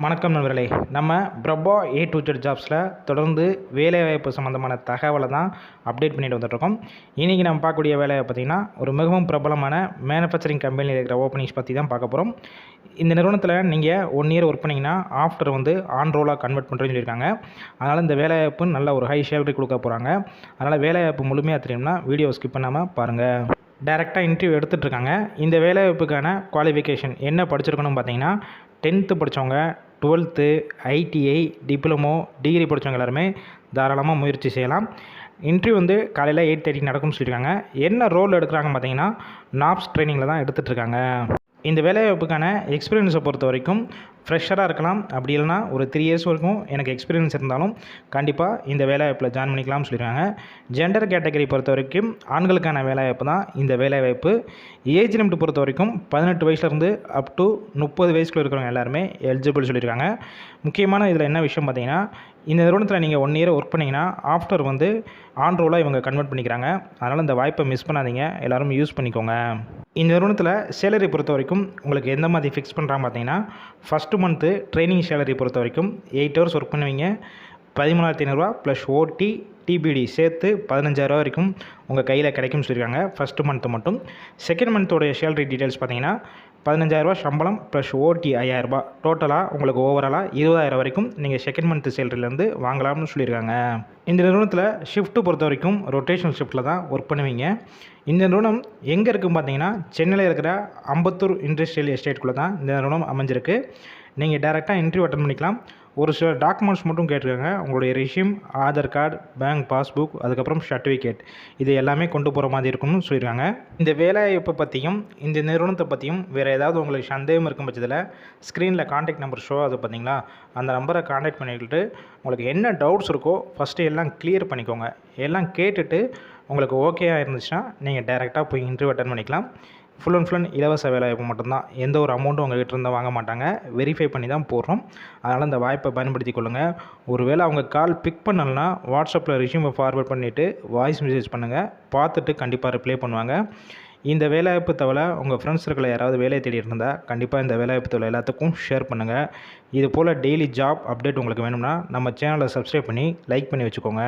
வணக்கம் நண்பர்களே. நம்ம பிரபா ஏ டு ஜெட் ஜாப்ஸில் தொடர்ந்து வேலைவாய்ப்பு சம்மந்தமான தகவலை தான் அப்டேட் பண்ணிட்டு வந்துட்டுருக்கோம் இன்றைக்கி நம்ம பார்க்கக்கூடிய வேலையை பார்த்திங்கன்னா ஒரு மிகவும் பிரபலமான மேனுஃபேக்சரிங் கம்பெனியில் இருக்கிற ஓப்பனிங்ஸ் பற்றி தான் பார்க்க போகிறோம் இந்த நிறுவனத்தில் நீங்கள் ஒன் இயர் ஒர்க் பண்ணிங்கன்னா ஆஃப்டர் வந்து ஆன் ரோலாக கன்வெர்ட் பண்ணுறேன்னு சொல்லியிருக்காங்க. அதனால் இந்த வேலைவாய்ப்பு நல்ல ஒரு ஹை சேலரி கொடுக்க போகிறாங்க அதனால் வேலைவாய்ப்பு முழுமையாக தெரியும்னா வீடியோ ஸ்கிப் பண்ணாமல் பாருங்கள் டேரெக்டாக இன்டர்வியூ எடுத்துகிட்டு இருக்காங்க இந்த வேலைவாய்ப்புக்கான குவாலிஃபிகேஷன் என்ன படிச்சிருக்கணும் பார்த்தீங்கன்னா டென்த்து படித்தவங்க டுவெல்த்து ஐடிஐ டிப்ளமோ டிகிரி படித்தவங்க எல்லாருமே தாராளமாக முயற்சி செய்யலாம். இன்ட்ரிவியூ வந்து காலையில் எயிட் தேர்ட்டி நடக்கும்னு சொல்லியிருக்காங்க. என்ன ரோல் எடுக்கிறாங்க பார்த்தீங்கன்னா நாப்ஸ் ட்ரைனிங்கில் தான் எடுத்துகிட்டு இருக்காங்க. இந்த வேலைவாய்ப்புக்கான எக்ஸ்பீரியன்ஸை பொறுத்த வரைக்கும் ஃப்ரெஷராக இருக்கலாம். அப்படி இல்லைனா ஒரு த்ரீ இயர்ஸ் வரைக்கும் எனக்கு எக்ஸ்பீரியன்ஸ் இருந்தாலும் கண்டிப்பாக இந்த வேலைவாய்ப்பில் ஜாயின் பண்ணிக்கலாம்னு சொல்லியிருக்காங்க ஜெண்டர் கேட்டகரி பொறுத்த வரைக்கும் ஆண்களுக்கான வேலைவாய்ப்பு தான். இந்த வேலைவாய்ப்பு ஏஜ் லிமிட் பொறுத்த வரைக்கும் பதினெட்டு வயசுலேருந்து அப் டு முப்பது வயசுக்குள்ள இருக்கிறவங்க எல்லாருமே எலிஜிபிள் சொல்லியிருக்காங்க முக்கியமான இதில் என்ன விஷயம் பார்த்தீங்கன்னா இந்த நிறுவனத்தில் நீங்கள் ஒன் இயர் ஒர்க் பண்ணிங்கன்னா ஆஃப்டர் வந்து ஆன் ரோலாக இவங்க கன்வெர்ட் பண்ணிக்கிறாங்க. அதனால் இந்த வாய்ப்பை மிஸ் பண்ணாதீங்க. எல்லோரும் யூஸ் பண்ணிக்கோங்க. இந்த நிறுவனத்தில் சேலரி பொறுத்த வரைக்கும் உங்களுக்கு எந்த மாதிரி ஃபிக்ஸ் பண்ணுறாங்க பார்த்தீங்கன்னா ஃபஸ்ட்டு மந்த்து ட்ரைனிங் சேலரி பொறுத்த வரைக்கும் எயிட் ஹவர்ஸ் ஒர்க் பண்ணுவீங்க. பதிமூணாயிரத்தி ஐநூறுரூவா ப்ளஸ் ஓடி டிபிடி சேர்த்து பதினஞ்சாயிரரூவா வரைக்கும் உங்கள் கையில் கிடைக்கும்னு சொல்லியிருக்காங்க. ஃபஸ்ட்டு மந்த்து மட்டும். செகண்ட் மந்த்தோடைய சேலரி டீட்டெயில்ஸ் பார்த்தீங்கன்னா பதினஞ்சாயிரரூவா சம்பளம் ப்ளஸ் ஓடி ஐயாயிரரூபா டோட்டலாக உங்களுக்கு ஓவராலாக இருபதாயிரம் வரைக்கும் நீங்கள் செகண்ட் மந்த் சேலரிலேருந்து வாங்கலாம்னு சொல்லியிருக்காங்க. இந்த நிறுவனத்தில் ஷிஃப்ட்டு பொறுத்த வரைக்கும் ரொட்டேஷனல் ஷிஃப்ட்டில் தான் ஒர்க் பண்ணுவீங்க. இந்த நிறுவனம் எங்கே இருக்குன்னு பார்த்தீங்கன்னா சென்னையில் இருக்கிற அம்பத்தூர் இண்டஸ்ட்ரியல் எஸ்டேட்குள்ளே தான் இந்த நிறுவனம் அமைஞ்சிருக்கு. நீங்கள் டேரெக்டாக இன்டர்வியூ அட்டன் பண்ணிக்கலாம். ஒரு சில டாக்குமெண்ட்ஸ் மட்டும் கேட்டிருக்காங்க. உங்களுடைய resume Aadhaar card bank passbook அதுக்கப்புறம் சர்டிஃபிகேட் இது எல்லாமே கொண்டு போகிற மாதிரி இருக்கும்னு சொல்லியிருக்காங்க. இந்த வேலைவாய்ப்பை பற்றியும் இந்த நிறுவனத்தை பற்றியும் வேறு ஏதாவது உங்களுக்கு சந்தேகம் இருக்கும் பட்சத்தில் ஸ்க்ரீனில் காண்டாக்ட் நம்பர் ஷோ அது பார்த்தீங்களா அந்த நம்பரை காண்டாக்ட் பண்ணிக்கிட்டு உங்களுக்கு என்ன டவுட்ஸ் இருக்கோ ஃபஸ்ட்டு எல்லாம் கிளியர் பண்ணிக்கோங்க. எல்லாம் கேட்டுட்டு உங்களுக்கு ஓகேயாக இருந்துச்சுன்னா நீங்கள் டைரெக்டாக போய் இன்டர்வியூ அட்டன் பண்ணிக்கலாம். ஃபுல் அண்ட் ஃபுல் இலவச வேலைவாய்ப்பு மட்டும்தான். எந்த ஒரு அமௌண்ட்டும் உங்கள்கிட்ட இருந்தால் வாங்க மாட்டாங்க. வெரிஃபை பண்ணி தான் போடுறோம். அதனால் இந்த வாய்ப்பை பயன்படுத்தி கொள்ளுங்கள் ஒருவேளை அவங்க கால் பிக் பண்ணலன்னா வாட்ஸ்அப்பில் ரிஷ்யூமை ஃபார்வர்ட் பண்ணிவிட்டு வாய்ஸ் மெசேஜ் பண்ணுங்கள் பார்த்துட்டு கண்டிப்பாக ரிப்ளை பண்ணுவாங்க. இந்த வேலைவாய்ப்பு தவளை உங்கள் ஃப்ரெண்ட்ஸ் இருக்கிற யாராவது வேலையை தேடி இருந்தால் கண்டிப்பாக இந்த வேலைவாய்ப்பு தவளை எல்லாத்துக்கும் ஷேர் பண்ணுங்கள் இது போல் டெய்லி ஜாப் அப்டேட் உங்களுக்கு வேணும்னா நம்ம சேனலை சப்ஸ்கிரைப் பண்ணி லைக் பண்ணி வச்சுக்கோங்க.